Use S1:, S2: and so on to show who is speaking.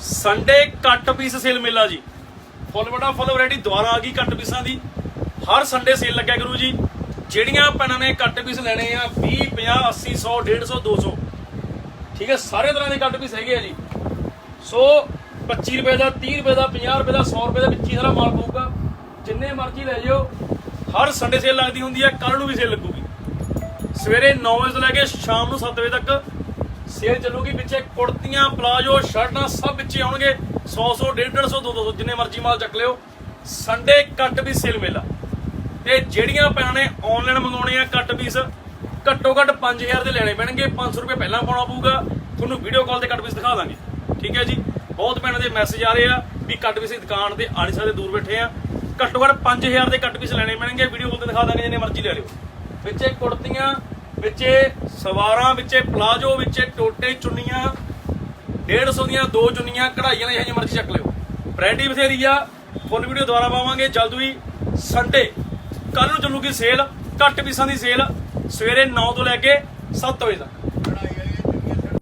S1: Sunday cut piece sale ਮੇਲਾ ਜੀ। ਫੁੱਲ ਬੜਾ ਫੁੱਲ ਵੈਰਾਈਟੀ ਦੁਬਾਰਾ ਆ ਗਈ ਕੱਟ ਪੀਸਾਂ ਦੀ। ਹਰ ਸੰਡੇ ਸੇਲ ਲੱਗਿਆ ਕਰੂ ਜੀ। ਜਿਹੜੀਆਂ ਪੈਨਾਂ ਨੇ ਕੱਟ ਪੀਸ ਲੈਣੇ ਆ 20 50 80 100 150 200 ਠੀਕ ਹੈ, ਸਾਰੇ ਤਰ੍ਹਾਂ ਦੇ ਕੱਟ ਪੀਸ ਹੈਗੇ ਆ ਜੀ। ਸੋ 25 ਰੁਪਏ ਦਾ 30 ਰੁਪਏ ਦਾ 50 ਰੁਪਏ ਦਾ 100 ਰੁਪਏ ਦਾ ਵਿੱਚ ਹੀ ਸਾਰਾ ਮਾਲ ਪਊਗਾ। ਜਿੰਨੇ ਮਰਜ਼ੀ ਲੈ ਜਿਓ। ਹਰ ਸੰਡੇ ਸੇਲ ਲੱਗਦੀ ਹੁੰਦੀ ਹੈ ਕੱਲ ਨੂੰ ਵੀ ਸੇਲ ਲੱਗੂਗੀ। ਸਵੇਰੇ 9 ਵਜੇ ਤੋਂ ਲੈ ਕੇ ਸ਼ਾਮ ਨੂੰ 7 ਵਜੇ ਤੱਕ ਸੇਲ ਚੱਲੂਗੀ ਪਿੱਛੇ ਕੁੜਤੀਆਂ, ਪਲਾਜੋ, ਸ਼ਰਟਾਂ ਸਭ ਵਿੱਚੇ ਆਉਣਗੇ। 100 100 150 200 ਜਿੰਨੇ ਮਰਜ਼ੀ ਮਾਲ ਚੱਕ ਲਿਓ। ਸੰਡੇ ਕੱਟ ਵੀ ਸੇਲ ਮੇਲਾ। ਤੇ ਜਿਹੜੀਆਂ ਭੈਣਾਂ ਨੇ ਆਨਲਾਈਨ ਮੰਗਾਉਣੇ ਆ ਕੱਟ ਪੀਸ ਘੱਟੋ ਘੱਟ 5000 ਦੇ ਲੈਣੇ ਪੈਣਗੇ। 500 ਰੁਪਏ ਪਹਿਲਾਂ ਪਾਉਣਾ ਪਊਗਾ। ਤੁਹਾਨੂੰ ਵੀਡੀਓ ਕਾਲ ਤੇ ਕੱਟ ਪੀਸ ਦਿਖਾ ਦਾਂਗੇ। ਠੀਕ ਹੈ ਜੀ? ਬਹੁਤ ਭੈਣਾਂ ਦੇ ਮੈਸੇਜ ਆ ਰਹੇ ਆ ਵੀ ਕੱਟ ਪੀਸ ਦੀ ਦੁਕਾਨ ਤੇ ਆ ਸਾਰੇ ਦੂਰ ਬੈਠੇ ਆ। ਘੱਟੋ ਘੱਟ 5000 ਦੇ ਕੱਟ ਪੀਸ ਲੈਣੇ ਪੈਣਗੇ। ਵੀਡੀਓ ਕਾਲ ਤੇ ਦਿਖਾ ਦਾਂਗੇ, ਜਿੰਨੇ ਮਰਜ਼ੀ ਲੈ ਲਿਓ। ਵਿੱਚੇ ਕੁੜਤੀਆਂ ਵਿੱਚੇ ਸਵਾਰਾਂ ਵਿੱਚੇ, ਪਲਾਜੋ ਵਿੱਚੇ ਟੋਟੇ ਚੁੰਨੀਆਂ 150 ਦੀਆਂ ਦੋ ਚੁੰਨੀਆਂ, ਕਢਾਈਆਂ ਨੇ ਇਹ ਮਰਜ਼ੀ ਚੱਕ ਲਿਓ। ਵੈਰਾਈਟੀ ਬਥੇਰੀ ਆ। ਫੁੱਲ ਵੀਡੀਓ ਦੁਬਾਰਾ ਪਾਵਾਂਗੇ, ਜਲਦੀ ਹੀ ਸੰਡੇ ਕੱਲ ਨੂੰ ਚੱਲੂਗੀ ਸੇਲ ਘੱਟ ਪੀਸਾਂ ਦੀ ਸੇਲ ਸਵੇਰੇ 9 ਤੋਂ ਲੈ ਕੇ 7 ਵਜੇ ਤੱਕ।